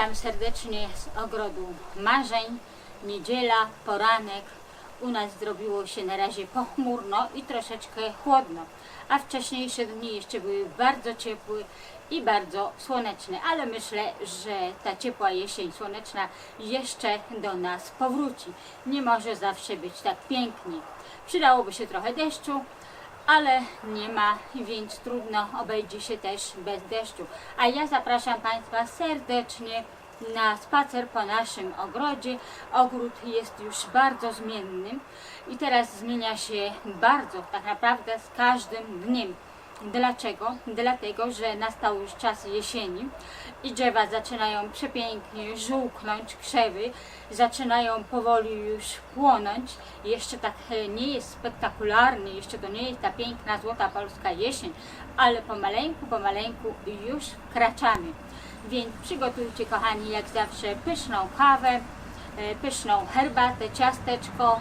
Witam serdecznie z ogrodu marzeń. Niedziela, poranek. U nas zrobiło się na razie pochmurno i troszeczkę chłodno, a wcześniejsze dni jeszcze były bardzo ciepłe i bardzo słoneczne, ale myślę, że ta ciepła jesień słoneczna jeszcze do nas powróci. Nie może zawsze być tak pięknie. Przydałoby się trochę deszczu, ale nie ma, więc trudno obejdzie się też bez deszczu. A ja zapraszam Państwa serdecznie na spacer po naszym ogrodzie. Ogród jest już bardzo zmienny i teraz zmienia się bardzo, tak naprawdę z każdym dniem. Dlaczego? Dlatego, że nastał już czas jesieni i drzewa zaczynają przepięknie żółknąć, krzewy zaczynają powoli już płonąć. Jeszcze tak e, nie jest spektakularnie, jeszcze to nie jest ta piękna złota polska jesień, ale pomaleńku, pomaleńku już wkraczamy. Więc przygotujcie kochani jak zawsze pyszną kawę, e, pyszną herbatę, ciasteczko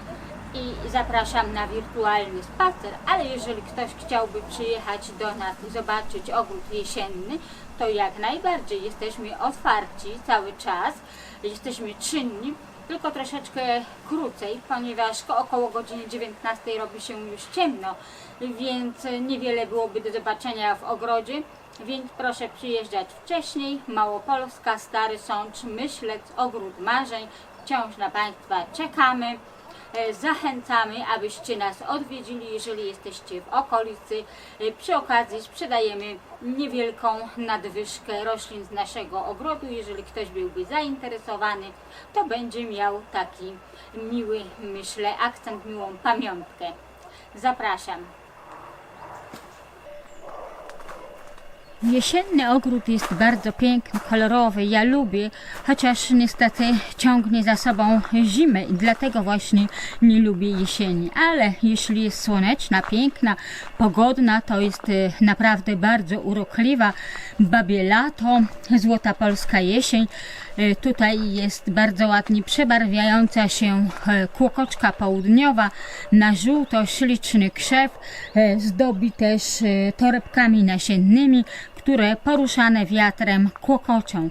i zapraszam na wirtualny spacer, ale jeżeli ktoś chciałby przyjechać do nas i zobaczyć ogród jesienny, to jak najbardziej jesteśmy otwarci cały czas, jesteśmy czynni, tylko troszeczkę krócej, ponieważ ko- około godziny 19 robi się już ciemno, więc niewiele byłoby do zobaczenia w ogrodzie. Więc proszę przyjeżdżać wcześniej. Małopolska, Stary Sącz, Myślec, Ogród Marzeń. Wciąż na Państwa czekamy. E, Zachęcamy, abyście nas odwiedzili, jeżeli jesteście w okolicy. E, Przy okazji sprzedajemy niewielką nadwyżkę roślin z naszego ogrodu. Jeżeli ktoś byłby zainteresowany, to będzie miał taki miły, myślę, akcent, miłą pamiątkę. Zapraszam. Jesienny ogród jest bardzo piękny, kolorowy. Ja lubię, chociaż niestety ciągnie za sobą zimę i dlatego właśnie nie lubię jesieni. Ale jeśli jest słoneczna, piękna, pogodna, to jest e, naprawdę bardzo urokliwa. Babie lato, złota polska jesień. E, Tutaj jest bardzo ładnie przebarwiająca się e, kłokoczka południowa na żółto śliczny krzew. Zdobi też torebkami nasiennymi, które poruszane wiatrem kłokocią.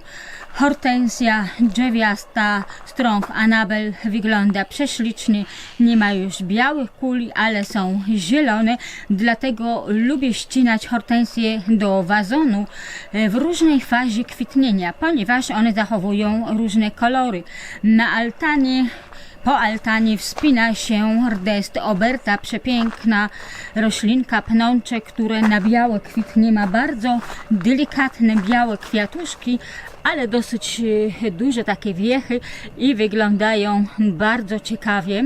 Hortensja drzewiasta strąg Anabel wygląda prześlicznie. Nie ma już białych kuli, ale są zielone. Dlatego lubię ścinać hortensje do wazonu e, w różnej fazie kwitnienia, ponieważ one zachowują różne kolory. Na altanie po altanie wspina się rdest oberta, przepiękna roślinka, pnącze, które na białe kwitnie ma bardzo delikatne białe kwiatuszki, ale dosyć e, duże takie wiechy i wyglądają bardzo ciekawie.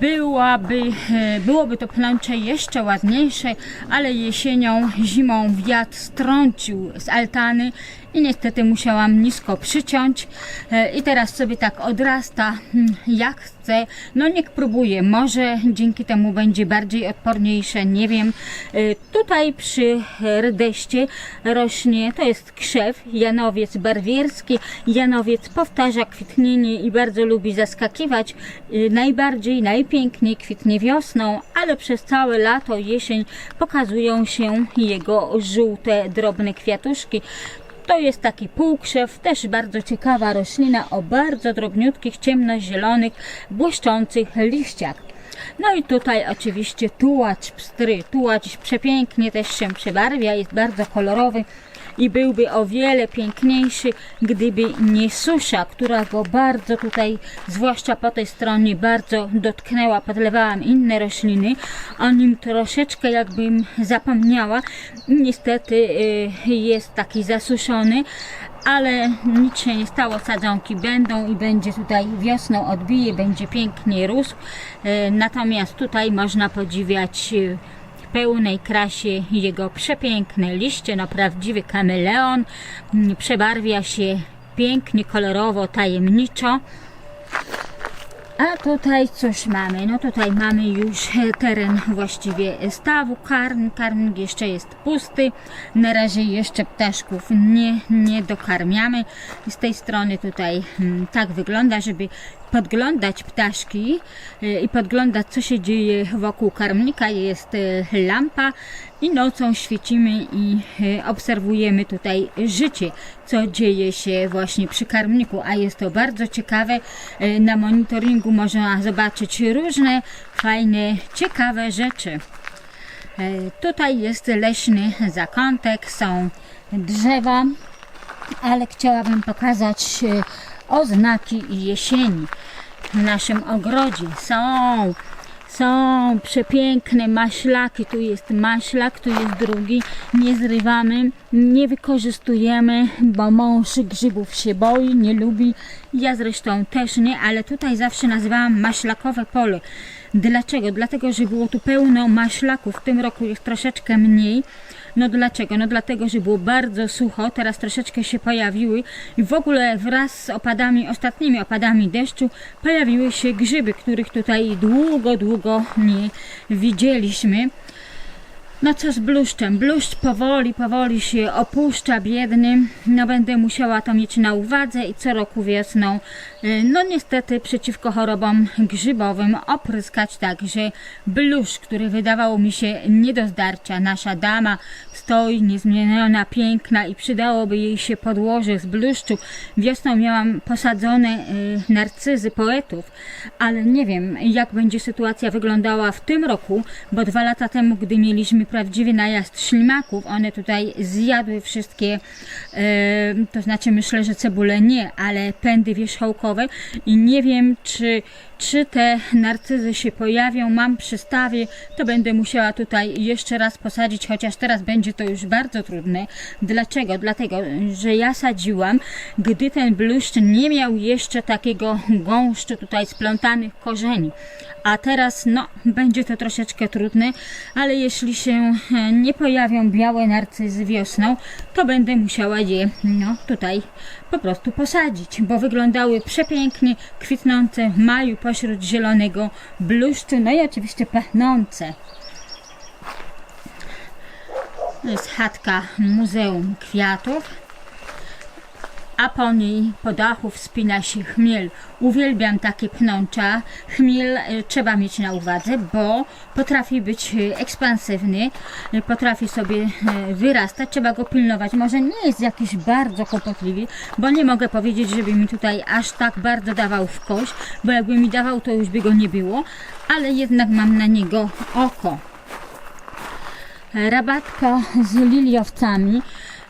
Byłaby, e, byłoby to pnącze jeszcze ładniejsze, ale jesienią, zimą wiatr strącił z altany i niestety musiałam nisko przyciąć E, i teraz sobie tak odrasta hmm, jak chce. No niech próbuje, może dzięki temu będzie bardziej odporniejsze, nie wiem. E, Tutaj przy rdeście rośnie, to jest krzew, janowiec barwierski. Janowiec powtarza kwitnienie i bardzo lubi zaskakiwać. E, Najbardziej, najpiękniej kwitnie wiosną, ale przez całe lato, jesień pokazują się jego żółte, drobne kwiatuszki. To jest taki półkrzew, też bardzo ciekawa roślina o bardzo drobniutkich, ciemnozielonych, błyszczących liściach. No i tutaj oczywiście tułacz pstry. Tułacz przepięknie też się przebarwia, jest bardzo kolorowy i byłby o wiele piękniejszy, gdyby nie susza, która go bardzo tutaj, zwłaszcza po tej stronie, bardzo dotknęła. Podlewałam inne rośliny, o nim troszeczkę jakbym zapomniała. Niestety y, jest taki zasuszony, ale nic się nie stało, sadzonki będą i będzie tutaj wiosną odbije, będzie pięknie rósł. E, Natomiast tutaj można podziwiać w pełnej krasie jego przepiękne liście, no prawdziwy kameleon, Mm, przebarwia się pięknie, kolorowo, tajemniczo. A tutaj coś mamy? No tutaj mamy już e, teren właściwie stawu karm. Karmnik jeszcze jest pusty. Na razie jeszcze ptaszków nie, nie dokarmiamy. Z tej strony tutaj mm, tak wygląda, żeby podglądać ptaszki e, i podglądać, co się dzieje wokół karmnika. Jest e, lampa i nocą świecimy i e, obserwujemy tutaj życie, co dzieje się właśnie przy karmniku, a jest to bardzo ciekawe. Na monitoringu można zobaczyć różne fajne, ciekawe rzeczy. Tutaj jest leśny zakątek, są drzewa, ale chciałabym pokazać oznaki jesieni w naszym ogrodzie. Są, są przepiękne maślaki. Tu jest maślak, tu jest drugi. Nie zrywamy, nie wykorzystujemy, bo mąż grzybów się boi, nie lubi. Ja zresztą też nie, ale tutaj zawsze nazywałam maślakowe pole. Dlaczego? Dlatego, że było tu pełno maślaków. W tym roku jest troszeczkę mniej. No dlaczego? No dlatego, że było bardzo sucho, teraz troszeczkę się pojawiły i w ogóle wraz z opadami, ostatnimi opadami deszczu pojawiły się grzyby, których tutaj długo, długo nie widzieliśmy. No co z bluszczem? Bluszcz powoli, powoli się opuszcza, biedny. No będę musiała to mieć na uwadze i co roku wiosną, y, no niestety przeciwko chorobom grzybowym opryskać także bluszcz, który wydawał mi się nie do zdarcia. Nasza dama stoi niezmieniona, piękna i przydałoby jej się podłoże z bluszczu. Wiosną miałam posadzone y, narcyzy poetów, ale nie wiem jak będzie sytuacja wyglądała w tym roku, bo dwa lata temu, gdy mieliśmy prawdziwy najazd ślimaków, one tutaj zjadły wszystkie, to znaczy myślę, że cebule nie, ale pędy wierzchołkowe. I nie wiem czy, czy te narcyzy się pojawią, mam przystawie, to będę musiała tutaj jeszcze raz posadzić, chociaż teraz będzie to już bardzo trudne. Dlaczego? Dlatego, że ja sadziłam, gdy ten bluszcz nie miał jeszcze takiego gąszczu tutaj splątanych korzeni. A teraz, no, będzie to troszeczkę trudne, ale jeśli się e, nie pojawią białe narcyzy wiosną, to będę musiała je, no, tutaj po prostu posadzić, bo wyglądały przepięknie, kwitnące w maju pośród zielonego bluszczu, no i oczywiście pachnące. To jest chatka Muzeum Kwiatów a po niej po dachu wspina się chmiel. Uwielbiam takie pnącza. Chmiel e, trzeba mieć na uwadze, bo potrafi być e, ekspansywny, e, potrafi sobie wyrastać, trzeba go pilnować. Może nie jest jakiś bardzo kłopotliwy, bo nie mogę powiedzieć, żeby mi tutaj aż tak bardzo dawał w kość, bo jakby mi dawał, to już by go nie było, ale jednak mam na niego oko rabatka z liliowcami.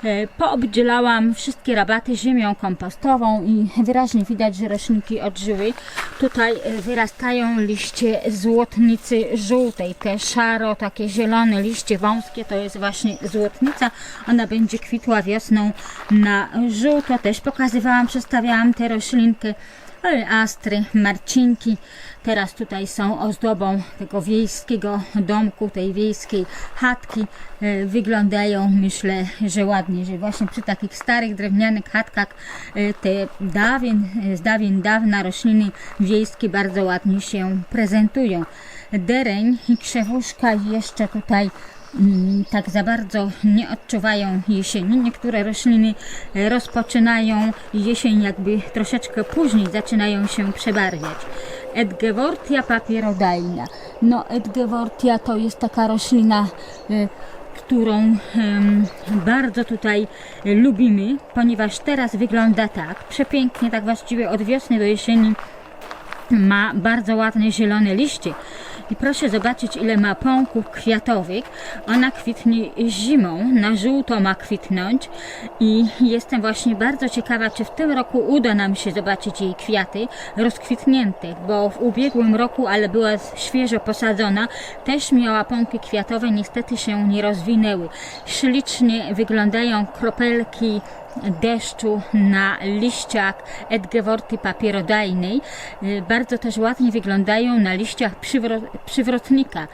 E, Poobdzielałam wszystkie rabaty ziemią kompostową i wyraźnie widać, że roślinki odżyły. Tutaj e, wyrastają liście złotnicy żółtej, te szaro, takie zielone liście wąskie, to jest właśnie złotnica. Ona będzie kwitła wiosną na żółto. Też pokazywałam, przedstawiałam tę roślinkę. Astry, marcinki teraz tutaj są ozdobą tego wiejskiego domku, tej wiejskiej chatki. E, Wyglądają, myślę, że ładnie, że właśnie przy takich starych drewnianych chatkach e, te dawien, z dawien dawna rośliny wiejskie bardzo ładnie się prezentują. Dereń i krzewuszka jeszcze tutaj tak za bardzo nie odczuwają jesieni. Niektóre rośliny e, rozpoczynają jesień jakby troszeczkę później, zaczynają się przebarwiać. Edgewortia papierodajna. No, Edgewortia to jest taka roślina, e, którą bardzo tutaj e, lubimy, ponieważ teraz wygląda tak, przepięknie, tak właściwie od wiosny do jesieni ma bardzo ładne zielone liście. I proszę zobaczyć, ile ma pąków kwiatowych. Ona kwitnie zimą, na żółto ma kwitnąć. I jestem właśnie bardzo ciekawa, czy w tym roku uda nam się zobaczyć jej kwiaty rozkwitnięte, bo w ubiegłym roku, ale była świeżo posadzona, też miała pąki kwiatowe, niestety się nie rozwinęły. Ślicznie wyglądają kropelki deszczu na liściach Edgeworty papierodajnej. Y, Bardzo też ładnie wyglądają na liściach przywro- przywrotnika.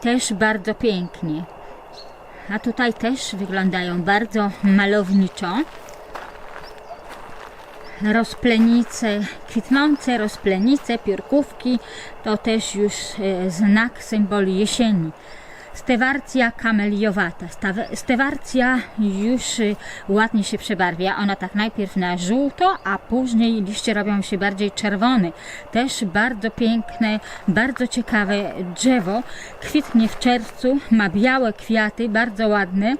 Też bardzo pięknie. A tutaj też wyglądają bardzo malowniczo. Rozplenice, kwitnące rozplenice, piórkówki to też już e, znak symboli jesieni. Stewarcja kameliowata. Stewarcja już y, ładnie się przebarwia. Ona tak najpierw na żółto, a później liście robią się bardziej czerwone. Też bardzo piękne, bardzo ciekawe drzewo. Kwitnie w czerwcu, ma białe kwiaty, bardzo ładne.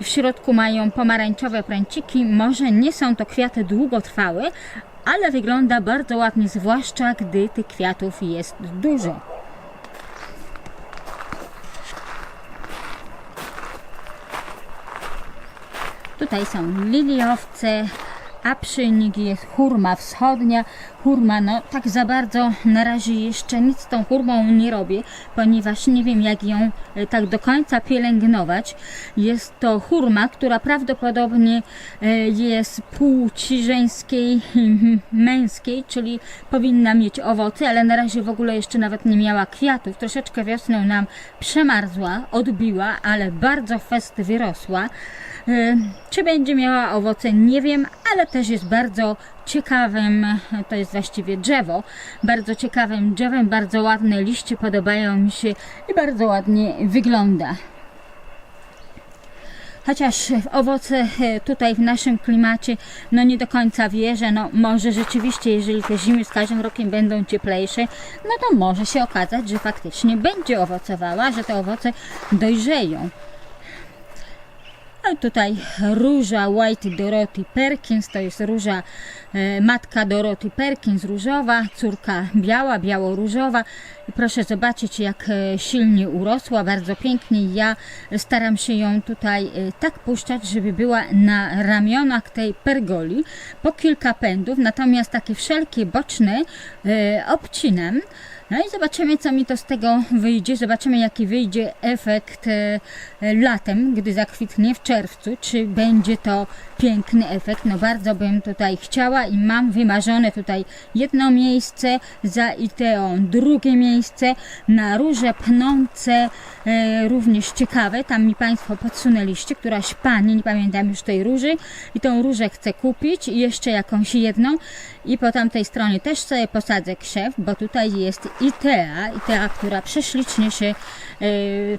W środku mają pomarańczowe pręciki. Może nie są to kwiaty długotrwałe, ale wygląda bardzo ładnie, zwłaszcza gdy tych kwiatów jest dużo. Tutaj są liliowce, a przy nich jest hurma wschodnia. Hurma, no tak za bardzo na razie jeszcze nic z tą hurmą nie robię, ponieważ nie wiem jak ją e, tak do końca pielęgnować. Jest to hurma, która prawdopodobnie e, jest płci żeńskiej męskiej, czyli powinna mieć owoce, ale na razie w ogóle jeszcze nawet nie miała kwiatów. Troszeczkę wiosną nam przemarzła, odbiła, ale bardzo fest wyrosła. E, Czy będzie miała owoce, nie wiem, ale też jest bardzo ciekawym, to jest właściwie drzewo, bardzo ciekawym drzewem, bardzo ładne liście podobają mi się i bardzo ładnie wygląda. Chociaż owoce e, tutaj w naszym klimacie, no nie do końca wierzę, no może rzeczywiście, jeżeli te zimy z każdym rokiem będą cieplejsze, no to może się okazać, że faktycznie będzie owocowała, że te owoce dojrzeją. No tutaj róża White Dorothy Perkins, to jest róża e, matka Dorothy Perkins różowa, córka biała, biało-różowa. Proszę zobaczyć jak e, silnie urosła, bardzo pięknie. Ja staram się ją tutaj e, tak puszczać, żeby była na ramionach tej pergoli po kilka pędów, natomiast takie wszelkie boczne e, obcinam. No i zobaczymy, co mi to z tego wyjdzie. Zobaczymy, jaki wyjdzie efekt e, latem, gdy zakwitnie w czerwcu. Czy będzie to piękny efekt? No bardzo bym tutaj chciała i mam wymarzone tutaj jedno miejsce za Iteą, drugie miejsce na róże pnące, e, również ciekawe. Tam mi Państwo podsunęliście, któraś pani, nie pamiętam już tej róży i tą różę chcę kupić i jeszcze jakąś jedną i po tamtej stronie też sobie posadzę krzew, bo tutaj jest Itea, Itea, która prześlicznie się e,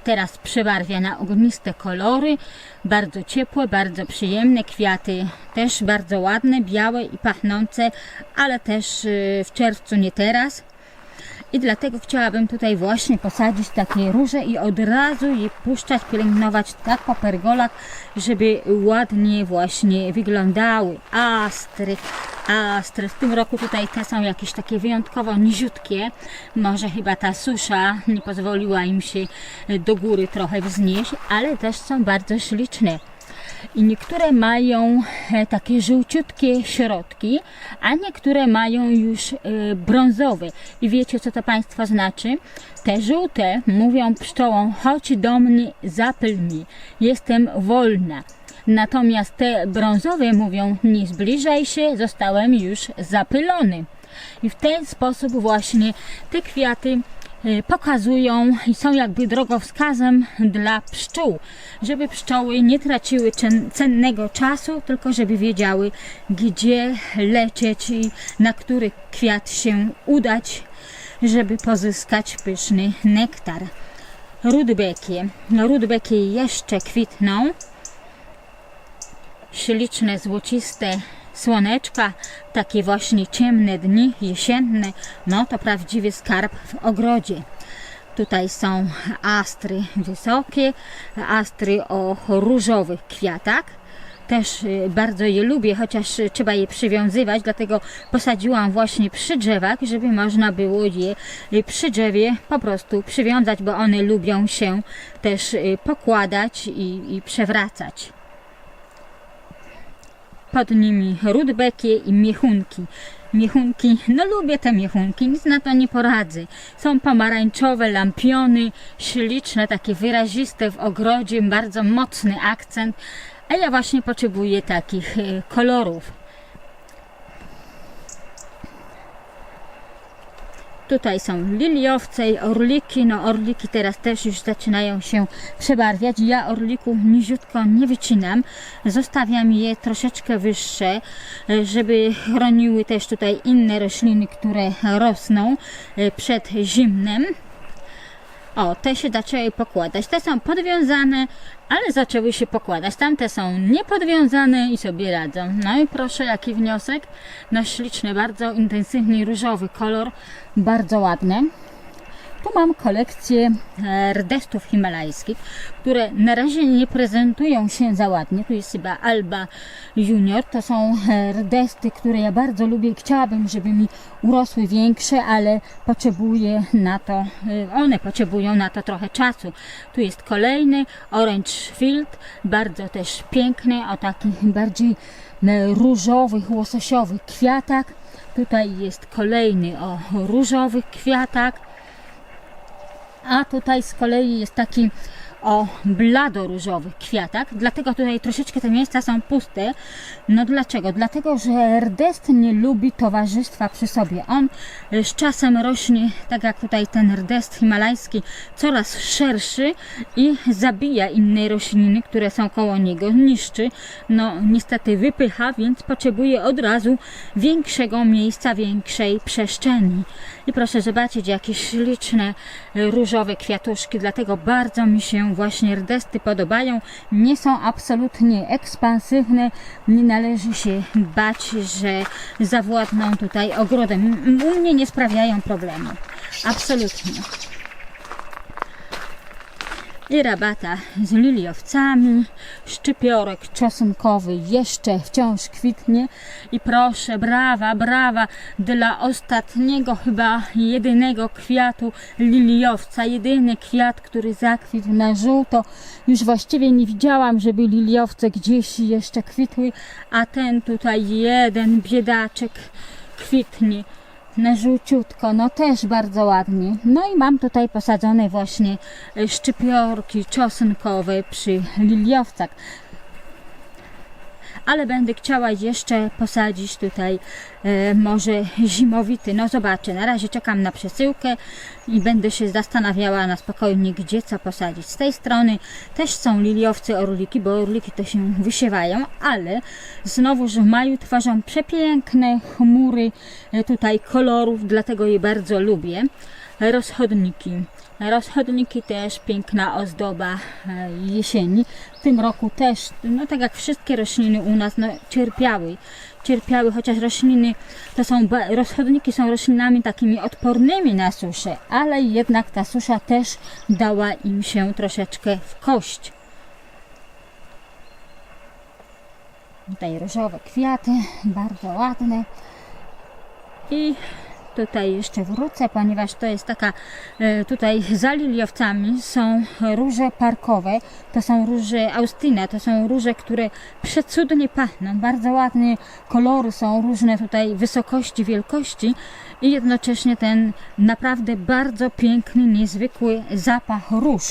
teraz przebarwia na ogniste kolory, bardzo ciepłe, bardzo przyjemne, kwiaty też bardzo ładne, białe i pachnące, ale też e, w czerwcu nie teraz. I dlatego chciałabym tutaj właśnie posadzić takie róże i od razu je puszczać, pielęgnować tak po pergolach, żeby ładnie właśnie wyglądały. Astry, astry. W tym roku tutaj te są jakieś takie wyjątkowo niziutkie. Może chyba ta susza nie pozwoliła im się do góry trochę wznieść, ale też są bardzo śliczne i niektóre mają e, takie żółciutkie środki, a niektóre mają już e, brązowe. I wiecie, co to Państwo znaczy? Te żółte mówią pszczołom, chodź do mnie, zapyl mi, jestem wolna. Natomiast te brązowe mówią, nie zbliżaj się, zostałem już zapylony. I w ten sposób właśnie te kwiaty pokazują i są jakby drogowskazem dla pszczół, żeby pszczoły nie traciły cen- cennego czasu, tylko żeby wiedziały, gdzie lecieć i na który kwiat się udać, żeby pozyskać pyszny nektar. Rudbekie. No, Rudbekie jeszcze kwitną śliczne, złociste słoneczka, takie właśnie ciemne dni jesienne, no to prawdziwy skarb w ogrodzie. Tutaj są astry wysokie, astry o różowych kwiatach. Też y, bardzo je lubię, chociaż y, trzeba je przywiązywać, dlatego posadziłam właśnie przy drzewach, żeby można było je y, przy drzewie po prostu przywiązać, bo one lubią się też pokładać i, i przewracać pod nimi rudbekie i miechunki. Miechunki, no lubię te miechunki, nic na to nie poradzę. Są pomarańczowe lampiony, śliczne, takie wyraziste w ogrodzie, bardzo mocny akcent, a ja właśnie potrzebuję takich e, kolorów. Tutaj są liliowce i orliki. No orliki teraz też już zaczynają się przebarwiać. Ja orlików niziutko nie wycinam. Zostawiam je troszeczkę wyższe, żeby chroniły też tutaj inne rośliny, które rosną e, przed zimnem. O, te się zaczęły pokładać. Te są podwiązane, ale zaczęły się pokładać. Tamte są niepodwiązane i sobie radzą. No i proszę, jaki wniosek. Na śliczny, bardzo intensywny różowy kolor. Bardzo ładny. Tu mam kolekcję e, rdestów himalajskich, które na razie nie prezentują się za ładnie. Tu jest chyba Alba Junior. To są e, rdesty, które ja bardzo lubię. Chciałabym, żeby mi urosły większe, ale potrzebuję na to, e, one potrzebują na to trochę czasu. Tu jest kolejny Orange Field, bardzo też piękny, o takich bardziej różowych, łososiowych kwiatach. Tutaj jest kolejny o różowych kwiatach. A tutaj z kolei jest taki o bladoróżowych kwiatach, dlatego tutaj troszeczkę te miejsca są puste. No dlaczego? Dlatego, że rdest nie lubi towarzystwa przy sobie. On z czasem rośnie, tak jak tutaj ten rdest himalajski, coraz szerszy i zabija inne rośliny, które są koło niego, niszczy. No niestety wypycha, więc potrzebuje od razu większego miejsca, większej przestrzeni. I proszę zobaczyć, jakie śliczne y, różowe kwiatuszki, dlatego bardzo mi się właśnie rdesty podobają. Nie są absolutnie ekspansywne, nie należy się bać, że zawładną tutaj ogrodem. U mnie nie sprawiają problemu. Absolutnie. I rabata z liliowcami, szczypiorek czosnkowy jeszcze wciąż kwitnie. I proszę, brawa, brawa dla ostatniego chyba jedynego kwiatu liliowca, jedyny kwiat, który zakwitł na żółto. Już właściwie nie widziałam, żeby liliowce gdzieś jeszcze kwitły, a ten tutaj jeden biedaczek kwitnie na żółciutko, no też bardzo ładnie. No i mam tutaj posadzone właśnie e, szczypiorki czosnkowe przy liliowcach. Ale będę chciała jeszcze posadzić tutaj e, może zimowity. No zobaczę, na razie czekam na przesyłkę i będę się zastanawiała na spokojnie, gdzie co posadzić. Z tej strony też są liliowce orliki, bo orliki to się wysiewają, ale znowuż w maju tworzą przepiękne chmury e, tutaj kolorów, dlatego je bardzo lubię. Rozchodniki. Rozchodniki też piękna ozdoba e, jesieni. W tym roku też, no tak jak wszystkie rośliny u nas, no, cierpiały. Cierpiały, chociaż rośliny to są, rozchodniki są roślinami takimi odpornymi na suszę, ale jednak ta susza też dała im się troszeczkę w kość. Tutaj różowe kwiaty, bardzo ładne. I tutaj jeszcze wrócę, ponieważ to jest taka, e, tutaj za liliowcami są róże parkowe, to są róże Austina, to są róże, które przecudnie pachną, bardzo ładne kolory są, różne tutaj wysokości, wielkości i jednocześnie ten naprawdę bardzo piękny, niezwykły zapach róż.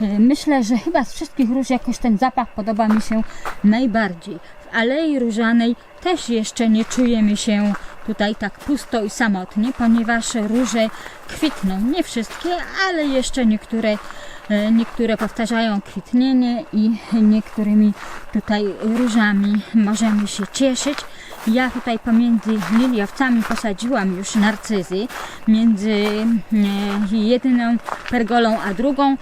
E, Myślę, że chyba z wszystkich róż jakoś ten zapach podoba mi się najbardziej. W Alei Różanej też jeszcze nie czujemy się tutaj tak pusto i samotnie, ponieważ róże kwitną. Nie wszystkie, ale jeszcze niektóre, e, niektóre powtarzają kwitnienie i niektórymi tutaj różami możemy się cieszyć. Ja tutaj pomiędzy liliowcami posadziłam już narcyzy, między e, jedną pergolą a drugą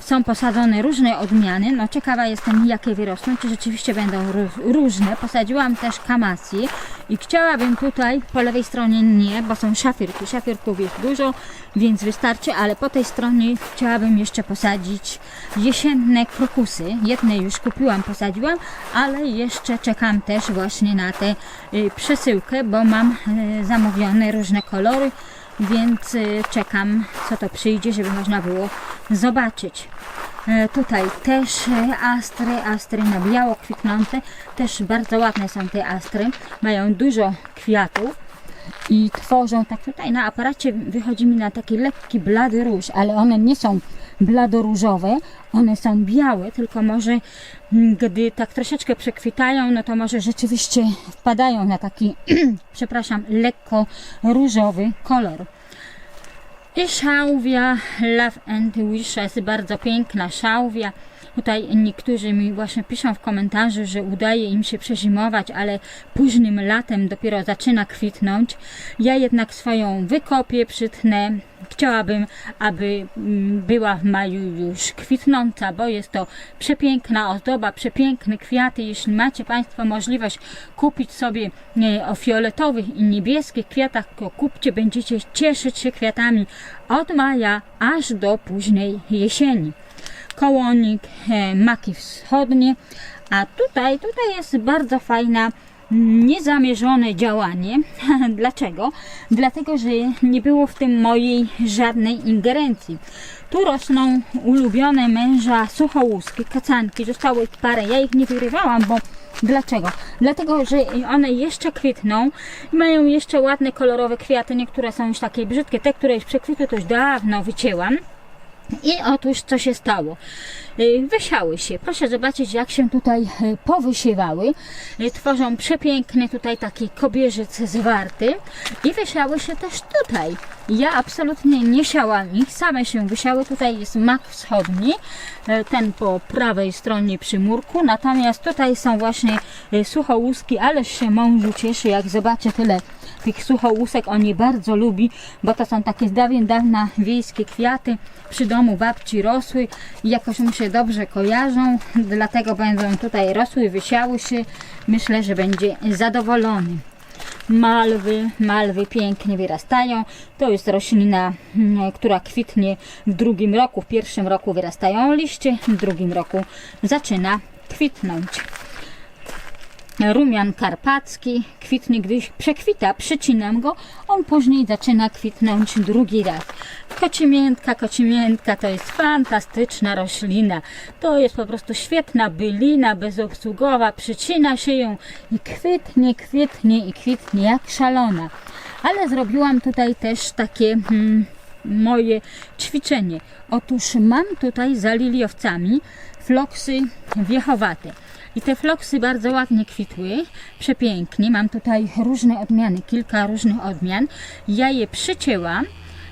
są posadzone różne odmiany. No ciekawa jestem, jakie wyrosną, czy rzeczywiście będą ró- różne. Posadziłam też kamasję i chciałabym tutaj, po lewej stronie nie, bo są szafirki. Szafirków jest dużo, więc wystarczy, ale po tej stronie chciałabym jeszcze posadzić jesienne krokusy. Jedne już kupiłam, posadziłam, ale jeszcze czekam też właśnie na tę y, przesyłkę, bo mam y, zamówione różne kolory więc y, czekam, co to przyjdzie, żeby można było zobaczyć. E, Tutaj też e, astry, astry na biało kwitnące, też bardzo ładne są te astry, mają dużo kwiatów i tworzą, tak tutaj na aparacie wychodzi mi na taki lekki blady róż, ale one nie są bladoróżowe, one są białe, tylko może mm, gdy tak troszeczkę przekwitają, no to może rzeczywiście wpadają na taki, przepraszam, lekko różowy kolor. I szałwia Love and Wishes, bardzo piękna szałwia, Tutaj niektórzy mi właśnie piszą w komentarzu, że udaje im się przezimować, ale późnym latem dopiero zaczyna kwitnąć. Ja jednak swoją wykopię, przytnę. Chciałabym, aby mm, była w maju już kwitnąca, bo jest to przepiękna ozdoba, przepiękne kwiaty. Jeśli macie Państwo możliwość kupić sobie o fioletowych i niebieskich kwiatach, to kupcie, będziecie cieszyć się kwiatami od maja aż do późnej jesieni. Kołonik e, maki wschodnie, a tutaj, tutaj jest bardzo fajna niezamierzone działanie. Dlaczego? Dlatego, że nie było w tym mojej żadnej ingerencji. Tu rosną ulubione męża suchołuski, kacanki, zostało ich parę. Ja ich nie wyrywałam, bo Dlaczego? Dlatego, że one jeszcze kwitną i mają jeszcze ładne kolorowe kwiaty. Niektóre są już takie brzydkie. Te, które już przekwitły, to już dawno wycięłam. I otóż co się stało? Y, Wysiały się. Proszę zobaczyć, jak się tutaj y, powysiewały. Y, Tworzą przepiękny tutaj taki kobierzyc zwarty. I wysiały się też tutaj. Ja absolutnie nie siałam ich, same się wysiały. Tutaj jest mak wschodni, ten po prawej stronie przy murku. Natomiast tutaj są właśnie suchołuski, ależ się mążu cieszy, jak zobaczę tyle tych suchołusek. On je bardzo lubi, bo to są takie z dawien dawna wiejskie kwiaty. Przy domu babci rosły i jakoś mu się dobrze kojarzą, dlatego będą tutaj rosły, wysiały się. Myślę, że będzie zadowolony. Malwy, malwy pięknie wyrastają. To jest roślina, mm, która kwitnie w drugim roku. W pierwszym roku wyrastają liście, w drugim roku zaczyna kwitnąć. Rumian karpacki kwitnie, gdy przekwita, przycinam go, on później zaczyna kwitnąć drugi raz. Kocimiętka, kocimiętka to jest fantastyczna roślina. To jest po prostu świetna bylina bezobsługowa, przycina się ją i kwitnie, kwitnie i kwitnie jak szalona. Ale zrobiłam tutaj też takie hmm, moje ćwiczenie. Otóż mam tutaj za liliowcami floksy wiechowate. I te floksy bardzo ładnie kwitły, przepięknie. Mam tutaj różne odmiany, kilka różnych odmian. Ja je przycięłam.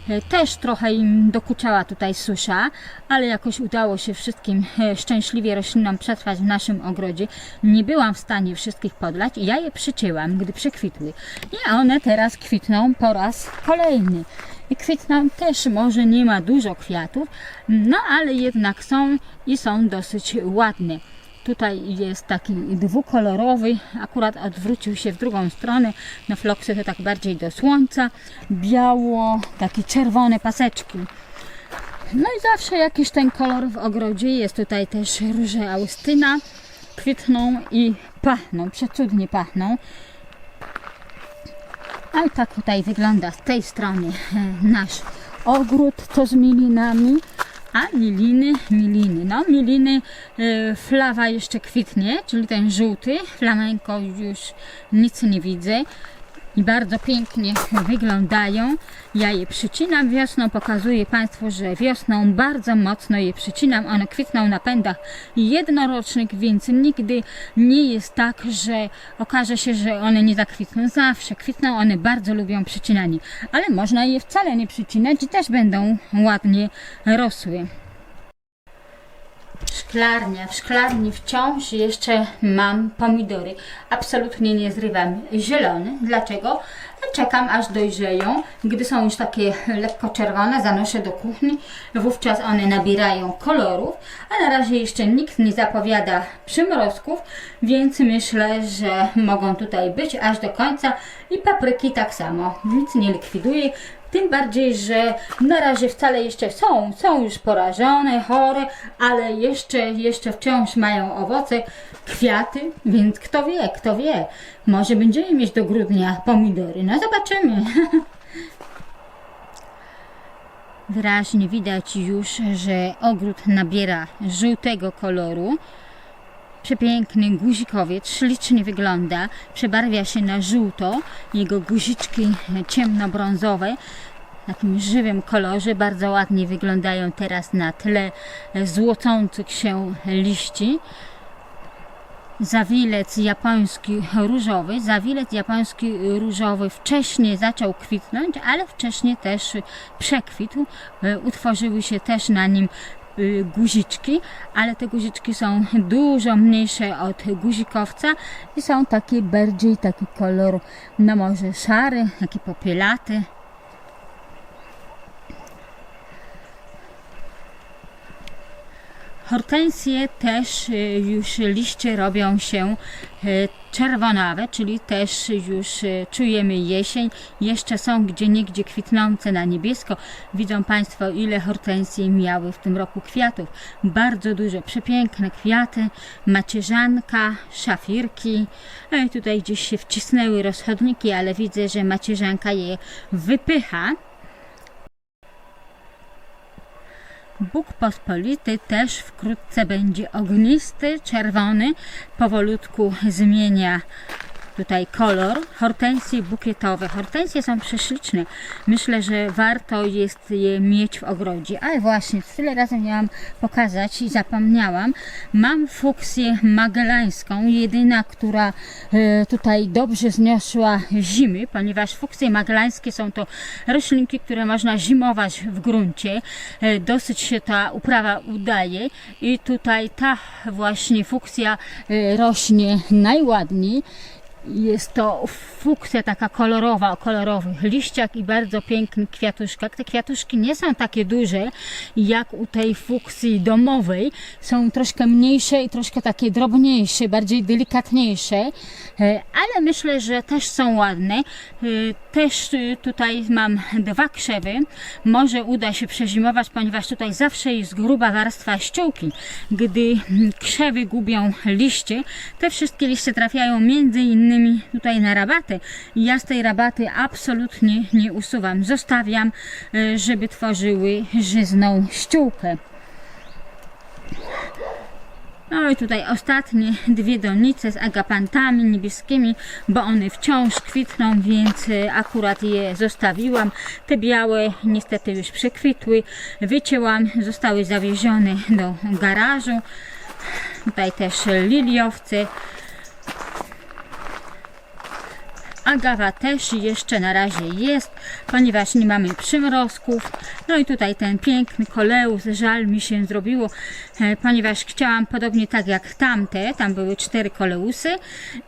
E, Też trochę im dokuczała tutaj susza, ale jakoś udało się wszystkim e, szczęśliwie roślinom przetrwać w naszym ogrodzie. Nie byłam w stanie wszystkich podlać i ja je przycięłam, gdy przekwitły. I one teraz kwitną po raz kolejny. I kwitną też może nie ma dużo kwiatów, no ale jednak są i są dosyć ładne. Tutaj jest taki dwukolorowy, akurat odwrócił się w drugą stronę. Na floksy to tak bardziej do słońca. Biało, takie czerwone paseczki. No i zawsze jakiś ten kolor w ogrodzie. Jest tutaj też róże austyna. Kwitną i pachną, przecudnie pachną. A tak tutaj wygląda z tej strony e, nasz ogród, to z milinami. A miliny, miliny. No, miliny, y, flawa jeszcze kwitnie, czyli ten żółty. Flamenko już nic nie widzę. I bardzo pięknie wyglądają. Ja je przycinam wiosną, pokazuję Państwu, że wiosną bardzo mocno je przycinam. One kwitną na pędach jednorocznych, więc nigdy nie jest tak, że okaże się, że one nie zakwitną. Zawsze kwitną, one bardzo lubią przycinanie. Ale można je wcale nie przycinać i też będą ładnie rosły. Szklarnia. W szklarni wciąż jeszcze mam pomidory. Absolutnie nie zrywam zielone. Dlaczego? Czekam aż dojrzeją. Gdy są już takie lekko czerwone, zanoszę do kuchni. Wówczas one nabierają kolorów. A na razie jeszcze nikt nie zapowiada przymrozków, więc myślę, że mogą tutaj być aż do końca. I papryki tak samo. Nic nie likwiduję. Tym bardziej, że na razie wcale jeszcze są, są już porażone, chore, ale jeszcze, jeszcze wciąż mają owoce, kwiaty, więc kto wie, kto wie. Może będziemy mieć do grudnia pomidory. No zobaczymy. Wyraźnie widać już, że ogród nabiera żółtego koloru. Przepiękny guzikowiec, ślicznie wygląda, przebarwia się na żółto. Jego guziczki ciemnobrązowe w takim żywym kolorze bardzo ładnie wyglądają teraz na tle złocących się liści. Zawilec japoński różowy. Zawilec japoński różowy wcześniej zaczął kwitnąć, ale wcześniej też przekwitł. E, Utworzyły się też na nim guziczki, ale te guziczki są dużo mniejsze od guzikowca i są takie bardziej taki kolor, no może szary, taki popielaty. Hortensje też y, już liście robią się y, czerwonawe, czyli też już y, czujemy jesień. Jeszcze są gdzie niegdzie kwitnące na niebiesko. Widzą Państwo, ile hortensje miały w tym roku kwiatów. Bardzo duże, przepiękne kwiaty, macierzanka, szafirki. Tutaj gdzieś się wcisnęły rozchodniki, ale widzę, że macierzanka je wypycha. Bóg pospolity też wkrótce będzie ognisty, czerwony, powolutku zmienia tutaj kolor. Hortensje bukietowe. Hortensje są prześliczne. Myślę, że warto jest je mieć w ogrodzie. Ale właśnie, tyle razy miałam pokazać i zapomniałam. Mam fuksję magellańską, jedyna, która e, tutaj dobrze zniosła zimy, ponieważ fuksje magellańskie są to roślinki, które można zimować w gruncie. E, Dosyć się ta uprawa udaje i tutaj ta właśnie fuksja e, rośnie najładniej. Jest to fuksja taka kolorowa, o kolorowych liściach i bardzo pięknych kwiatuszkach. Te kwiatuszki nie są takie duże jak u tej fuksji domowej. Są troszkę mniejsze i troszkę takie drobniejsze, bardziej delikatniejsze, E, ale myślę, że też są ładne. E, Też e, tutaj mam dwa krzewy. Może uda się przezimować, ponieważ tutaj zawsze jest gruba warstwa ściółki. Gdy mm, krzewy gubią liście, te wszystkie liście trafiają między innymi tutaj na rabaty. Ja z tej rabaty absolutnie nie usuwam. Zostawiam, e, żeby tworzyły żyzną ściółkę. No i tutaj ostatnie dwie donice z agapantami niebieskimi, bo one wciąż kwitną, więc e, akurat je zostawiłam. Te białe niestety już przekwitły. Wycięłam, zostały zawiezione do garażu. Tutaj też liliowce. Agawa też jeszcze na razie jest, ponieważ nie mamy przymrozków. No i tutaj ten piękny koleus, żal mi się zrobiło, ponieważ chciałam podobnie tak jak tamte, tam były cztery koleusy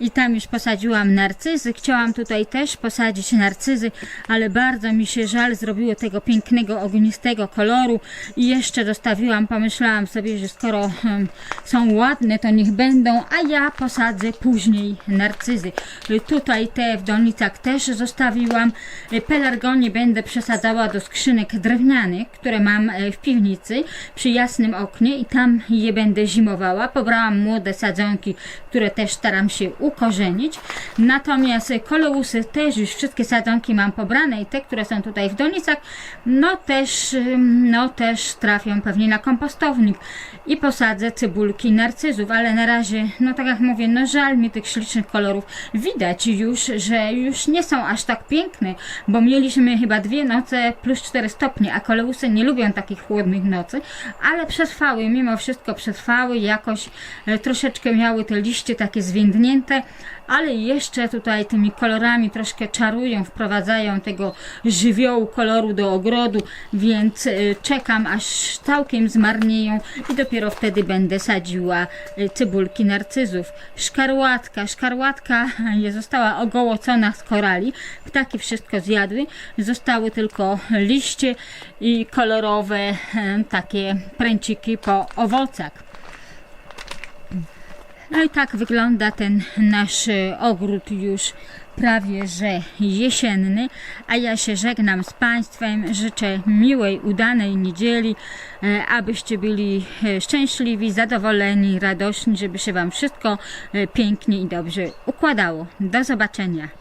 i tam już posadziłam narcyzy. Chciałam tutaj też posadzić narcyzy, ale bardzo mi się żal zrobiło tego pięknego, ognistego koloru i jeszcze zostawiłam, pomyślałam sobie, że skoro em, są ładne, to niech będą, a ja posadzę później narcyzy. Y, Tutaj te w donicach też zostawiłam. Y, Pelargonię będę przesadzała do skrzynek drewnianych, które mam e, w piwnicy przy jasnym oknie i tam je będę zimowała. Pobrałam młode sadzonki, które też staram się ukorzenić. Natomiast koleusy też już wszystkie sadzonki mam pobrane i te, które są tutaj w donicach, no też, no też trafią pewnie na kompostownik i posadzę cybulki narcyzów, ale na razie, no tak jak mówię, no żal mi tych ślicznych kolorów. Widać już, że już nie są aż tak piękne, bo mieliśmy chyba dwie noce plus 4 stopnie, a koleusy nie lubią takich chłodnych nocy, ale przetrwały, mimo wszystko przetrwały, jakoś e, troszeczkę miały te liście takie zwiędnięte, ale jeszcze tutaj tymi kolorami troszkę czarują, wprowadzają tego żywiołu koloru do ogrodu, więc y, czekam aż całkiem zmarnieją i dopiero wtedy będę sadziła y, cybulki narcyzów. Szkarłatka, szkarłatka została ogołocona z korali, ptaki wszystko zjadły, zostały tylko liście i kolorowe y, takie pręciki po owocach. No i tak wygląda ten nasz e, ogród już prawie że jesienny, a ja się żegnam z Państwem, życzę miłej, udanej niedzieli, e, abyście byli e, szczęśliwi, zadowoleni, radośni, żeby się Wam wszystko e, pięknie i dobrze układało. Do zobaczenia.